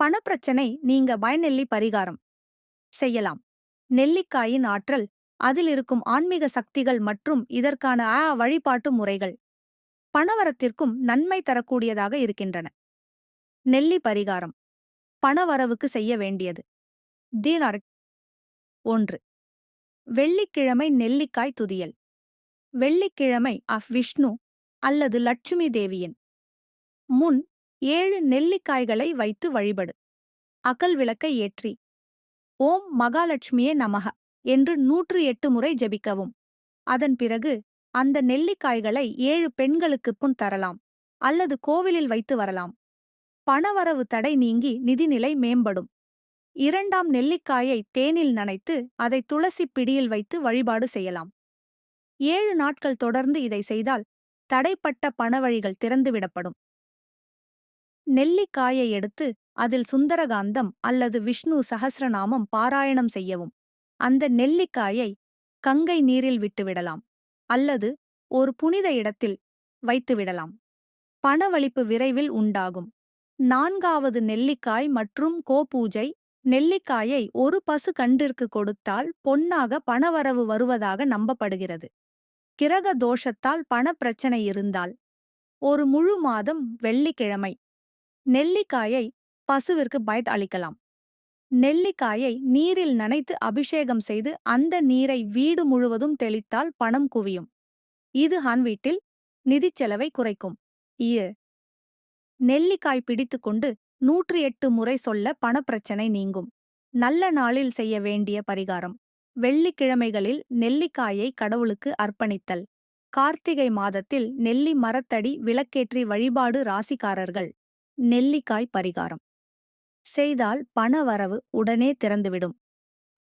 பணப்பிரச்சனை நீங்க பயநெல்லி பரிகாரம் செய்யலாம். நெல்லிக்காயின் ஆற்றல் அதில் இருக்கும் ஆன்மீக சக்திகள் மற்றும் இதற்கான ஆ வழிபாட்டு முறைகள் பணவரத்திற்கும் நன்மை தரக்கூடியதாக இருக்கின்றன. நெல்லி பரிகாரம் பணவரவுக்கு செய்ய வேண்டியது. தீனார் ஒன்று. வெள்ளிக்கிழமை நெல்லிக்காய் துதியல். வெள்ளிக்கிழமை அஃப் விஷ்ணு அல்லது லட்சுமி தேவியின். முன் ஏழு நெல்லிக்காய்களை வைத்து வழிபடு. அகல் விளக்கை ஏற்றி ஓம் மகாலட்சுமியே நமக என்று நூற்று எட்டு முறை ஜெபிக்கவும். அதன் பிறகு அந்த நெல்லிக்காய்களை ஏழு பெண்களுக்குப் புன் தரலாம் அல்லது கோவிலில் வைத்து வரலாம். பணவரவு தடை நீங்கி நிதிநிலை மேம்படும். இரண்டாம் நெல்லிக்காயை தேனில் நனைத்து அதை துளசி பிடியில் வைத்து வழிபாடு செய்யலாம். ஏழு நாட்கள் தொடர்ந்து இதை செய்தால் தடைப்பட்ட பணவழிகள் திறந்துவிடப்படும் நெல்லிக்காயை எடுத்து அதில் சுந்தரகாந்தம் அல்லது விஷ்ணு சஹஸ்ரநாமம் பாராயணம் செய்யவும். அந்த நெல்லிக்காயை கங்கை நீரில் விட்டுவிடலாம் அல்லது ஒரு புனித இடத்தில் வைத்துவிடலாம் பணவளிப்பு விரைவில் உண்டாகும். நான்காவது நெல்லிக்காய் மற்றும் கோபூஜை நெல்லிக்காயை ஒரு பசு கன்றிற்கு கொடுத்தால் பொன்னாக பணவரவு வருவதாக நம்பப்படுகிறது. கிரக தோஷத்தால் பணப்பிரச்சனை இருந்தால். ஒரு முழு மாதம் வெள்ளிக்கிழமை நெல்லிக்காயை பசுவிற்கு பயத் அளிக்கலாம். நெல்லிக்காயை நீரில் நனைத்து அபிஷேகம் செய்து அந்த நீரை வீடு முழுவதும் தெளித்தால் பணம் குவியும். இது ஹான் வீட்டில் நிதிச் செலவை குறைக்கும். இய நெல்லிக்காய் பிடித்துக்கொண்டு நூற்றி எட்டு முறை சொல்ல பணப்பிரச்சனை நீங்கும். நல்ல நாளில் செய்ய வேண்டிய பரிகாரம். வெள்ளிக்கிழமைகளில் நெல்லிக்காயை கடவுளுக்கு அர்ப்பணித்தல். கார்த்திகை மாதத்தில் நெல்லி மரத்தடி விளக்கேற்றி வழிபாடு ராசிக்காரர்கள். நெல்லிக்காய் பரிகாரம். செய்தால் பணவரவு உடனே திறந்துவிடும்.